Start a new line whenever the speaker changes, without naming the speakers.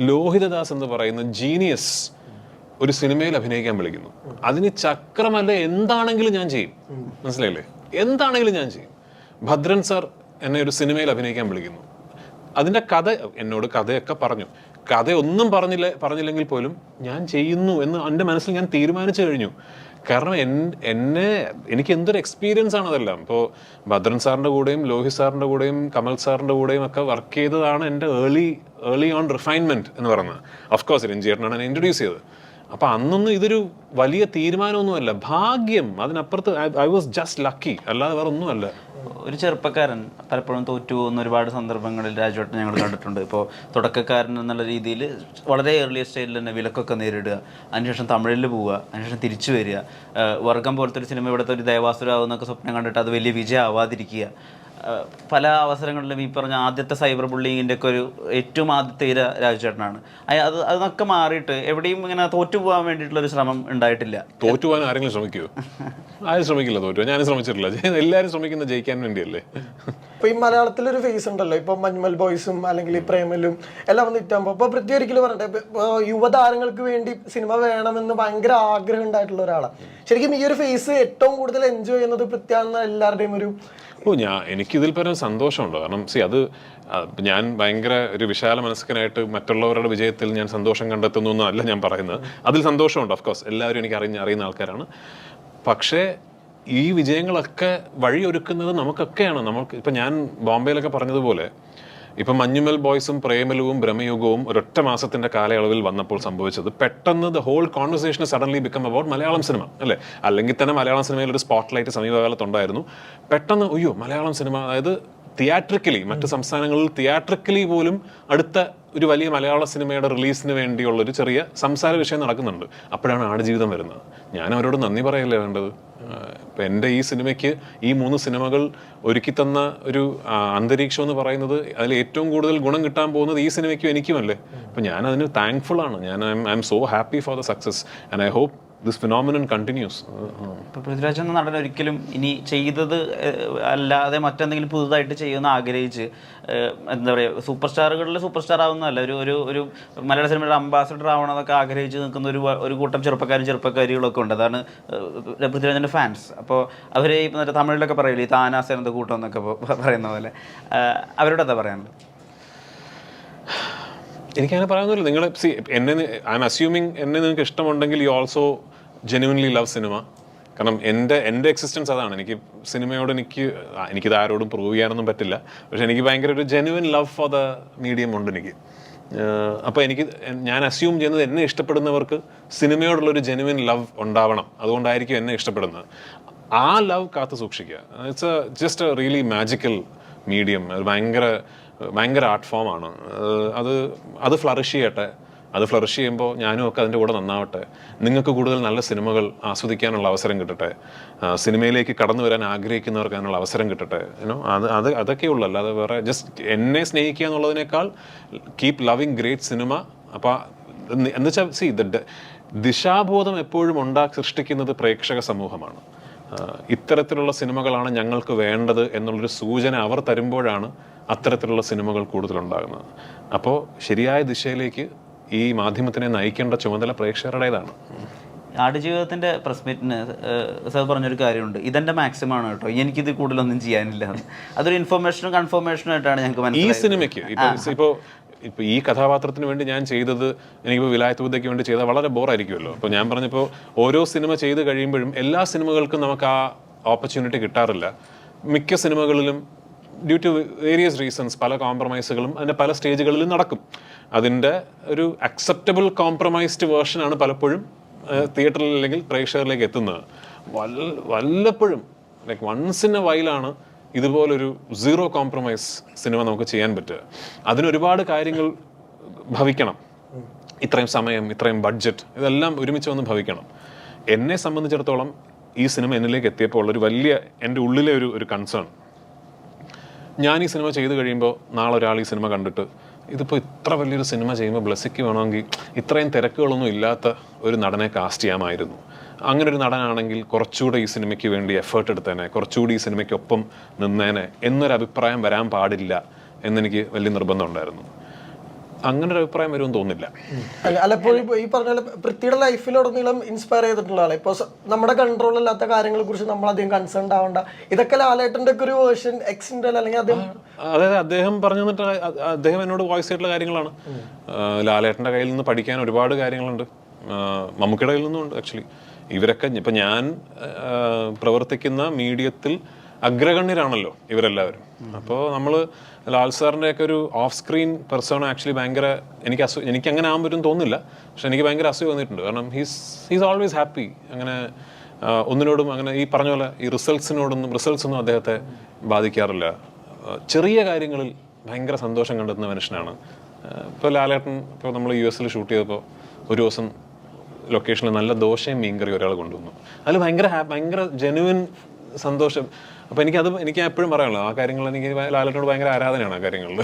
ലോഹിതദാസ് എന്ന് പറയുന്ന ജീനിയസ് ഒരു സിനിമയിൽ അഭിനയിക്കാൻ വിളിക്കുന്നു. അതിന് ചക്രമല്ല എന്താണെങ്കിലും ഞാൻ ചെയ്യും. മനസ്സിലായില്ലേ? എന്താണെങ്കിലും ഞാൻ ചെയ്യും. ഭദ്രൻ സാർ എന്നെ ഒരു സിനിമയിൽ അഭിനയിക്കാൻ വിളിക്കുന്നു. അതിന്റെ കഥ എന്നോട് കഥയൊക്കെ പറഞ്ഞു. കഥയൊന്നും പറഞ്ഞില്ല പറഞ്ഞില്ലെങ്കിൽ പോലും ഞാൻ ചെയ്യുന്നു എന്ന് എന്റെ മനസ്സിൽ ഞാൻ തീരുമാനിച്ചു കഴിഞ്ഞു. കാരണം എൻ- എന്നെ എനിക്ക് എന്തൊരു എക്സ്പീരിയൻസ് ആണ് അതെല്ലാം. ഇപ്പോൾ ഭദ്രൻ സാറിന്റെ കൂടെയും ലോഹിത് സാറിന്റെ കൂടെയും കമൽ സാറിന്റെ കൂടെയും ഒക്കെ വർക്ക് ചെയ്തതാണ് എന്റെ ഏർലി ഏർലി ഓൺ റിഫൈൻമെന്റ് എന്ന് പറയുന്നത്. ഓഫ് കോഴ്സ് രഞ്ജിയേട്ടനാണ് എന്നെ ഇൻട്രൊഡ്യൂസ് ചെയ്തത്. അപ്പൊ അന്നൊന്നും ഇതൊരു വലിയ തീരുമാനമൊന്നുമല്ല. ഭാഗ്യം അതിനപ്പുറത്ത് ഐ വാസ് ജസ്റ്റ് ലക്കി. അല്ലാതെ വേറെ ഒന്നുമല്ല
ഒരു ചെറുപ്പക്കാരൻ പലപ്പോഴും തോറ്റു പോകുന്ന ഒരുപാട് സന്ദർഭങ്ങളിൽ രാജുവേട്ടൻ ഞങ്ങൾ കണ്ടിട്ടുണ്ട്. ഇപ്പോൾ തുടക്കക്കാരൻ എന്നുള്ള രീതിയിൽ വളരെ ഏർലി സ്റ്റേജിൽ തന്നെ വിലക്കൊക്കെ നേരിടുക അതിനുശേഷം തമിഴിൽ പോവുക അതിനുശേഷം തിരിച്ചു വരിക. വർഗം പോലത്തെ ഒരു സിനിമ ഇവിടുത്തെ ഒരു ദേവാസുരാവുന്നൊക്കെ സ്വപ്നം കണ്ടിട്ട് അത് വലിയ വിജയം ആവാതിരിക്കുക പല അവസരങ്ങളിലും ഈ പറഞ്ഞ ആദ്യത്തെ സൈബർ ബുള്ളിങ്ങിന്റെ ഒക്കെ ഒരു ഏറ്റവും ആദ്യത്തെ ഇര രാജുചേട്ടനാണ്. അത് അതൊക്കെ മാറിയിട്ട് എവിടെയും ഇങ്ങനെ തോറ്റു പോകാൻ വേണ്ടിയിട്ടുള്ള ഒരു ശ്രമം ഉണ്ടായിട്ടില്ല.
തോറ്റുപോകാൻ ആരെങ്കിലും ശ്രമിക്കുമോ ആരും ശ്രമിക്കില്ല തോറ്റു ഞാനും ശ്രമിച്ചിട്ടില്ല. എല്ലാവരും ശ്രമിക്കുന്ന ജയിക്കാൻ വേണ്ടിയല്ലേ?
ഇപ്പൊ ഈ മലയാളത്തിലൊരു ഫേസ് ഉണ്ടല്ലോ. ഇപ്പൊ മഞ്ഞുമൽ ബോയ്സും അല്ലെങ്കിൽ ഈ പ്രേമലും എല്ലാം വന്ന് ഇറ്റാകുമ്പോ ഇപ്പൊ പൃഥ്വി ഒരിക്കലും പറഞ്ഞിട്ട് യുവതാരങ്ങൾക്ക് വേണ്ടി സിനിമ വേണമെന്ന് ഭയങ്കര ആഗ്രഹം ഉണ്ടായിട്ടുള്ള ഒരാളാണ് ശരിക്കും ഈ ഒരു ഫേസ് ഏറ്റവും കൂടുതൽ എൻജോയ് ചെയ്യുന്നത് പൃഥ്വിയാണെന്ന എല്ലാവരുടെയും ഒരു
ഓ ഞാൻ എനിക്കിതിൽ പരം സന്തോഷമുണ്ടോ? കാരണം സി അത് ഞാൻ ഭയങ്കര ഒരു വിശാല മനസ്കനായിട്ട് മറ്റുള്ളവരുടെ വിജയത്തിൽ ഞാൻ സന്തോഷം കണ്ടെത്തുന്നു എന്നല്ല ഞാൻ പറയുന്നത്. അതിൽ സന്തോഷമുണ്ട് ഓഫ്കോഴ്സ് എല്ലാവരും എനിക്ക് അറിഞ്ഞ അറിയുന്ന ആൾക്കാരാണ്. പക്ഷേ ഈ വിജയങ്ങളൊക്കെ വഴിയൊരുക്കുന്നത് നമുക്കൊക്കെയാണ്. നമുക്ക് ഇപ്പം ഞാൻ ബോംബെയിലൊക്കെ പറഞ്ഞതുപോലെ ഇപ്പം മഞ്ഞുമൽ ബോയ്സും പ്രേമലുവും ഭ്രമയുഗവും ഒരൊറ്റ മാസത്തിന്റെ കാലയളവിൽ വന്നപ്പോൾ സംഭവിച്ചത് പെട്ടെന്ന് the whole conversation suddenly become about Malayalam cinema അല്ലേ? അല്ലെങ്കിൽ തന്നെ മലയാളം സിനിമയിൽ ഒരു സ്പോട്ട് ലൈറ്റ് സമീപകാലത്തുണ്ടായിരുന്നു. പെട്ടെന്ന് അയ്യോ മലയാളം സിനിമ അതായത് തിയാട്രിക്കലി മറ്റ് സംസ്ഥാനങ്ങളിൽ തിയാട്രിക്കലി പോലും അടുത്ത ഒരു വലിയ മലയാള സിനിമയുടെ റിലീസിന് വേണ്ടിയുള്ള ഒരു ചെറിയ സംസാര വിഷയം നടക്കുന്നുണ്ട്. അപ്പോഴാണ് ആടുജീവിതം വരുന്നത്. ഞാൻ അവരോട് നന്ദി പറയല്ലേ വേണ്ടത്? ഇപ്പം എന്റെ ഈ സിനിമയ്ക്ക് ഈ മൂന്ന് സിനിമകൾ ഒരുക്കി തന്ന ഒരു അന്തരീക്ഷം എന്ന് പറയുന്നത് അതിൽ ഏറ്റവും കൂടുതൽ ഗുണം കിട്ടാൻ പോകുന്നത് ഈ സിനിമയ്ക്കും എനിക്കുമല്ലേ? അപ്പം ഞാൻ അതിന് താങ്ക്ഫുൾ ആണ്. ഞാൻ I am so happy for the success. And I hope this phenomenon continues
ഇപ്പോൾ പൃഥ്വിരാജ് എന്ന നടൻ ഒരിക്കലും ഇനി ചെയ്തത് അല്ലാതെ മറ്റെന്തെങ്കിലും പുതുതായിട്ട് ചെയ്യുമെന്ന് ആഗ്രഹിച്ച് എന്താ പറയുക സൂപ്പർ സ്റ്റാറുകളിൽ സൂപ്പർ സ്റ്റാർ ആവുന്നതല്ല. ഒരു ഒരു ഒരു മലയാള സിനിമയുടെ അംബാസഡർ ആവണമെന്നൊക്കെ ആഗ്രഹിച്ച് നിൽക്കുന്ന ഒരു ഒരു കൂട്ടം ചെറുപ്പക്കാരും ചെറുപ്പക്കാരികളൊക്കെ ഉണ്ട്. അതാണ് പൃഥ്വിരാജന്റെ ഫാൻസ് അപ്പോൾ അവർ ഈ തമിഴിലൊക്കെ പറയില്ലേ താനാസേനത്തെ കൂട്ടം എന്നൊക്കെ പറയുന്ന പോലെ. അവരോട് എന്താ പറയാനുള്ളത്?
എനിക്കങ്ങനെ പറയാനൊന്നുമില്ല. നിങ്ങൾ സി എന്നെ ഐ എം അസ്യൂമിങ് എന്നെ നിങ്ങൾക്ക് ഇഷ്ടമുണ്ടെങ്കിൽ you also genuinely love cinema കാരണം എന്റെ എന്റെ എക്സിസ്റ്റൻസ് അതാണ്. എനിക്ക് സിനിമയോട് എനിക്ക് ആ, എനിക്കിത് ആരോടും പ്രൂവ് ചെയ്യാനൊന്നും പറ്റില്ല. പക്ഷെ എനിക്ക് ഭയങ്കര ഒരു genuine love for the medium ഉണ്ട് എനിക്ക്. അപ്പോൾ എനിക്ക് ഞാൻ അസ്യൂം ചെയ്യുന്നത് എന്നെ ഇഷ്ടപ്പെടുന്നവർക്ക് സിനിമയോടുള്ള ഒരു ജെനുവൻ ലവ് ഉണ്ടാവണം. അതുകൊണ്ടായിരിക്കും എന്നെ ഇഷ്ടപ്പെടുന്നത്. ആ ലവ് കാത്തു സൂക്ഷിക്കുക. It's a just a really magical medium ഭയങ്കര ഭയങ്കര ആർട്ട് ഫോമാണ് അത് അത് ഫ്ലറിഷ് ചെയ്യട്ടെ. അത് ഫ്ലറിഷ് ചെയ്യുമ്പോൾ ഞാനും ഒക്കെ അതിന്റെ കൂടെ നന്നാവട്ടെ. നിങ്ങൾക്ക് കൂടുതൽ നല്ല സിനിമകൾ ആസ്വദിക്കാനുള്ള അവസരം കിട്ടട്ടെ. സിനിമയിലേക്ക് കടന്നു വരാൻ ആഗ്രഹിക്കുന്നവർക്ക് അതിനുള്ള അവസരം കിട്ടട്ടെ. യുനോ അത് അത് അതൊക്കെ ഉള്ളൂ. അല്ലാതെ വേറെ ജസ്റ്റ് എന്നെ സ്നേഹിക്കുക എന്നുള്ളതിനേക്കാൾ കീപ് ലവിങ് ഗ്രേറ്റ് സിനിമ അപ്പോൾ എന്ന് വെച്ചാൽ സി ദിശാബോധം എപ്പോഴും ഉണ്ടാ സൃഷ്ടിക്കുന്നത് പ്രേക്ഷക സമൂഹമാണ്. ഇത്തരത്തിലുള്ള സിനിമകളാണ് ഞങ്ങൾക്ക് വേണ്ടത് എന്നുള്ളൊരു സൂചന അവർ തരുമ്പോഴാണ് അത്തരത്തിലുള്ള സിനിമകൾ കൂടുതലുണ്ടാകുന്നത്. അപ്പോൾ ശരിയായ ദിശയിലേക്ക് ഈ മാധ്യമത്തിനെ നയിക്കേണ്ട ചുമതല പ്രേക്ഷകരുടേതാണ്.
ആടുജീവിതത്തിന്റെ പ്രസ് മീറ്റിന് സർ പറഞ്ഞൊരു കാര്യമുണ്ട്. ഇതെന്റെ മാക്സിമം ആണ് കേട്ടോ. എനിക്കിത് കൂടുതലൊന്നും ചെയ്യാനില്ല അതൊരു ഇൻഫർമേഷനും കൺഫർമേഷനും ആയിട്ടാണ് ഞങ്ങൾക്ക്
ഈ സിനിമയ്ക്ക് ഇപ്പോൾ ഇപ്പോ ഇപ്പൊ ഈ കഥാപാത്രത്തിന് വേണ്ടി ഞാൻ ചെയ്തത് എനിക്കിപ്പോൾ വിലായത്ത് ബുദ്ധയ്ക്ക് വേണ്ടി ചെയ്താൽ വളരെ ബോറായിരിക്കുമല്ലോ. അപ്പോൾ ഞാൻ പറഞ്ഞപ്പോൾ ഓരോ സിനിമ ചെയ്ത് കഴിയുമ്പോഴും എല്ലാ സിനിമകൾക്കും നമുക്ക് ആ ഓപ്പർച്യൂണിറ്റി കിട്ടാറില്ല. മിക്ക സിനിമകളിലും ഡ്യൂ ടു വേരിയസ് റീസൺസ് പല കോംപ്രമൈസുകളും അതിന്റെ പല സ്റ്റേജുകളിലും നടക്കും. അതിന്റെ ഒരു അക്സെപ്റ്റബിൾ കോംപ്രമൈസ്ഡ് വേർഷൻ ആണ് പലപ്പോഴും തിയേറ്ററിൽ അല്ലെങ്കിൽ പ്രേക്ഷകരിലേക്ക് എത്തുന്നത്. വല്ല വല്ലപ്പോഴും ലൈക്ക് വൺസ് ഇൻ എ വൈലാണ് ഇതുപോലൊരു സീറോ കോംപ്രമൈസ് സിനിമ നമുക്ക് ചെയ്യാൻ പറ്റുക. അതിനൊരുപാട് കാര്യങ്ങൾ ഭവിക്കണം. ഇത്രയും സമയം ഇത്രയും ബഡ്ജറ്റ് ഇതെല്ലാം ഒരുമിച്ച് വന്ന് ഭവിക്കണം. എന്നെ സംബന്ധിച്ചിടത്തോളം ഈ സിനിമ എന്നിലേക്ക് എത്തിയപ്പോൾ ഉള്ളൊരു വലിയ എന്റെ ഉള്ളിലെ ഒരു ഒരു കൺസേൺ ഞാൻ ഈ സിനിമ ചെയ്തു കഴിയുമ്പോൾ നാളെ ഒരാൾ ഈ സിനിമ കണ്ടിട്ട് ഇതിപ്പോൾ ഇത്ര വലിയൊരു സിനിമ ചെയ്യുമ്പോൾ ബ്ലസ്സിക്ക് വേണമെങ്കിൽ ഇത്രയും തിരക്കുകളൊന്നും ഇല്ലാത്ത ഒരു നടനെ കാസ്റ്റ് ചെയ്യാമായിരുന്നു. അങ്ങനെ ഒരു നടനാണെങ്കിൽ കുറച്ചുകൂടെ ഈ സിനിമയ്ക്ക് വേണ്ടി എഫേർട്ട് എടുത്തേനെ കുറച്ചുകൂടി ഈ സിനിമയ്ക്കൊപ്പം നിന്നേനെ എന്നൊരു അഭിപ്രായം വരാൻ പാടില്ല എന്നെനിക്ക് വലിയ നിർബന്ധമുണ്ടായിരുന്നു അങ്ങനെ ഒരു അഭിപ്രായം വരുമെന്ന് തോന്നില്ല
അല്ല അല്ല ഇപ്പോൾ ഈ പറഞ്ഞ പോലെ പൃഥ്വിയുടെ ലൈഫിലുടനീളം ഇൻസ്പയർ ചെയ്തിട്ടുള്ള ആളെ. ഇപ്പോൾ നമ്മുടെ കൺട്രോൾ ഇല്ലാത്ത കാര്യങ്ങളെ കുറിച്ച് നമ്മൾ അധികം കൺസേൺ ആവണ്ട. ഇതൊക്കെ ലാലേട്ടന്റെ ഒക്കെ ഒരു വേർഷൻ എക്സിൻഡൽ അല്ലെങ്കിൽ അദ്ദേഹം
അതായത് അദ്ദേഹം പറഞ്ഞു തന്നിട്ട് അദ്ദേഹം എന്നോട് വോയിസ് ആയിട്ടുള്ള കാര്യങ്ങളാണ്. ലാലേട്ടന്റെ ലാലേട്ടന്റെ കയ്യിൽ നിന്ന് പഠിക്കാൻ ഒരുപാട് കാര്യങ്ങളുണ്ട്. ആ, നിന്നുണ്ട് കയ്യിൽ നിന്നും ഉണ്ട് ആക്ച്വലി ഇവരൊക്കെ ഇപ്പം ഞാൻ പ്രവർത്തിക്കുന്ന മീഡിയത്തിൽ അഗ്രഗണ്യരാണല്ലോ ഇവരെല്ലാവരും. അപ്പോൾ നമ്മൾ ലാൽ സാറിന്റെ ഒക്കെ ഒരു ഓഫ് സ്ക്രീൻ പെർസോൺ ആക്ച്വലി ഭയങ്കര എനിക്ക് അസു എനിക്ക് അങ്ങനെ ആകാൻ പറ്റും തോന്നുന്നില്ല. പക്ഷെ എനിക്ക് ഭയങ്കര അസൂയ വന്നിട്ടുണ്ട്. കാരണം ഹീസ് ഹീസ് ഓൾവേസ് ഹാപ്പി അങ്ങനെ ഒന്നിനോടും അങ്ങനെ ഈ പറഞ്ഞ പോലെ ഈ റിസൾട്ട്സിനോടൊന്നും റിസൾട്ട്സ് ഒന്നും അദ്ദേഹത്തെ ബാധിക്കാറില്ല. ചെറിയ കാര്യങ്ങളിൽ ഭയങ്കര സന്തോഷം കണ്ടെത്തുന്ന മനുഷ്യനാണ്. ഇപ്പോൾ ലാലേട്ടൻ ഇപ്പോൾ നമ്മൾ യു എസിൽ ഷൂട്ട് ചെയ്തപ്പോൾ ഒരു ദിവസം ലൊക്കേഷനിൽ നല്ല ദോശയും മീൻകറി ഒരാൾ കൊണ്ടുവന്നു. അതിൽ ഭയങ്കര ഭയങ്കര ജെനുവിൻ സന്തോഷം. അപ്പോൾ എനിക്കത് എനിക്ക് എപ്പോഴും പറയാനുള്ളത് ആ കാര്യങ്ങൾ എനിക്ക് ലാലേട്ടനോട് ഭയങ്കര ആരാധനയാണ് ആ കാര്യങ്ങളിൽ.